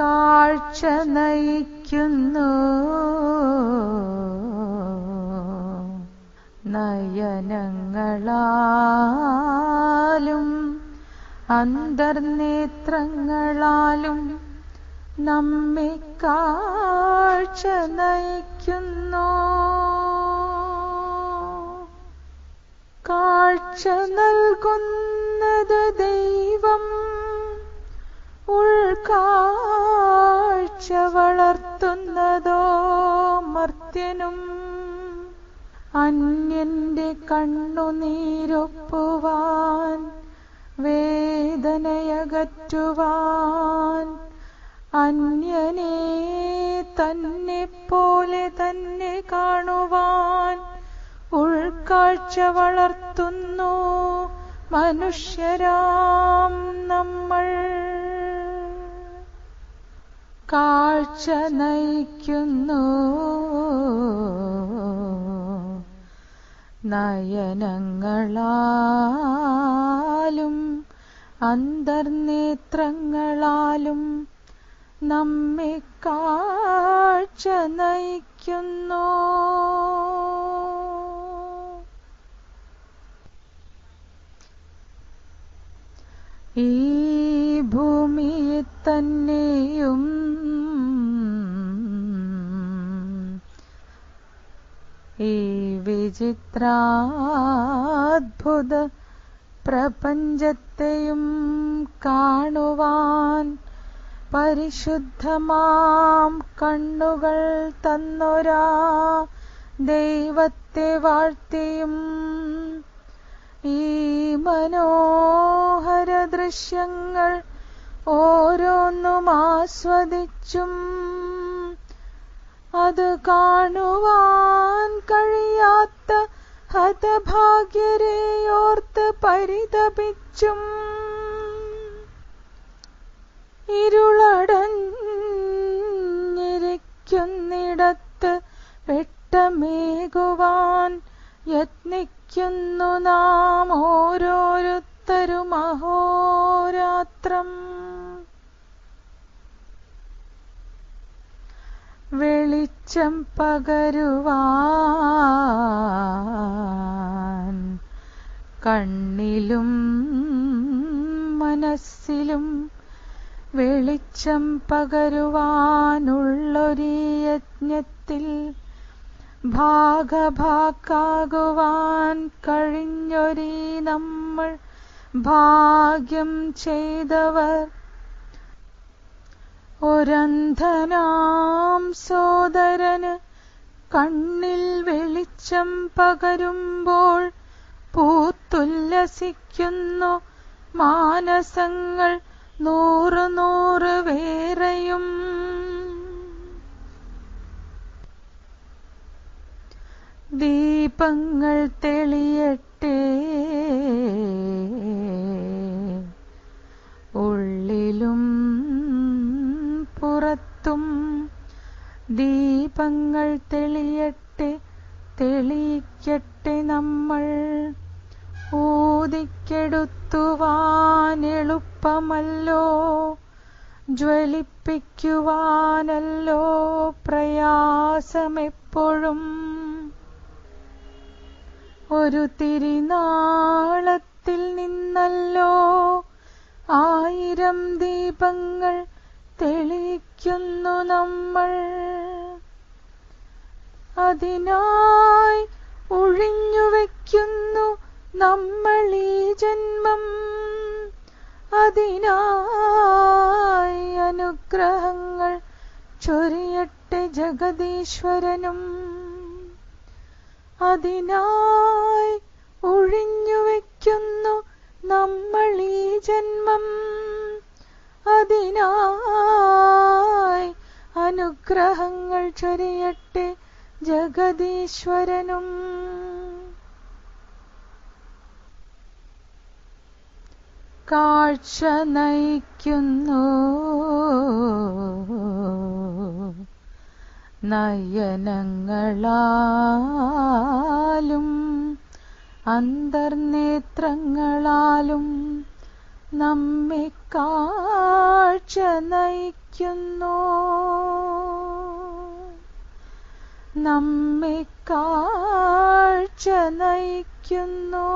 കാഴ്ച നയിക്കുന്നു. നയനങ്ങളാലും അന്തർനേത്രങ്ങളാലും നമ്മെ കാഴ്ച നയിക്കുന്നു. കാഴ്ച നൽകുന്നത് ദൈവം ഉൾക്കാഴ്ച വളർത്തുന്നതോ മർത്യനും അന്യന്റെ കണ്ണുനീരൊപ്പുവാൻ വേദനയകറ്റുവാൻ അന്യനെ തന്നെ പോലെ തന്നെ കാണുവാൻ ഉൾക്കാഴ്ച വളർത്തുന്നു മനുഷ്യരാം നമ്മൾ. കാഴ്ച നയിക്കുന്നു നയനങ്ങളാലും അന്തർനേത്രങ്ങളാലും നമ്മെ കാഴ്ച നയിക്കുന്നു ഈ തന്നെയും ഈ വിചിത്രാത്ഭുത പ്രപഞ്ചത്തെയും കാണുവാൻ പരിശുദ്ധമാം കണ്ണുകൾ തന്നൊരാ ദൈവത്തെ വാഴ്ത്തിയും ഈ മനോഹര ദൃശ്യങ്ങൾ ഓരോന്നും ആസ്വദിച്ചും അത് കാണുവാൻ കഴിയാത്ത ഹതഭാഗ്യരെയോർത്ത് പരിതപിച്ചും ഇരുളടഞ്ഞിരിക്കുന്നിടത്ത് വെട്ടമേകുവാൻ യത്നിക്കുന്നു നാം ഓരോരുത്തരും അഹോരാത്രം വെളിച്ചം പകരുവാൻ കണ്ണിലും മനസ്സിലും വെളിച്ചം പകരുവാനുള്ളൊരു യജ്ഞത്തിൽ ഭാഗഭാക്കാകുവാൻ കഴിഞ്ഞൊരീ നമ്മൾ ഭാഗ്യം ചെയ്തവർ ഒരന്ധനാം സോദരന് കണ്ണിൽ വെളിച്ചം പകരുമ്പോൾ പൂത്തുല്ലസിക്കുന്നു മാനസങ്ങൾ നൂറ് നൂറ് വേറെയും. ദീപങ്ങൾ തെളിയട്ടെ പുറത്തും ദീപങ്ങൾ തെളിയട്ടെ തെളിയിക്കട്ടെ നമ്മൾ. ഊതിക്കെടുത്തുവാൻ എളുപ്പമല്ലോ ജ്വലിപ്പിക്കുവാനല്ലോ പ്രയാസമെപ്പോഴും. ഒരു തിരിനാളത്തിൽ നിന്നല്ലോ ആയിരം ദീപങ്ങൾ തെളിയിക്കുന്നു നമ്മൾ. അതിനായി ഒഴിഞ്ഞുവെക്കുന്നു നമ്മൾ ഈ ജന്മം. അതിനായി അനുഗ്രഹങ്ങൾ ചൊരിയട്ടെ ജഗദീശ്വരനും. അതിനായി ഒഴിഞ്ഞുവെക്കുന്നു നമ്മൾ ഈ ജന്മം. അതിനായി അനുഗ്രഹങ്ങൾ ചൊരിയട്ടെ ജഗദീശ്വരനും. കാഴ്ച നയിക്കുന്നു. നയനങ്ങളാലും അന്തർനേത്രങ്ങളാലും നമ്മെ കാഴ്ച നയിക്കുന്നു. നമ്മെ കാഴ്ച നയിക്കുന്നു.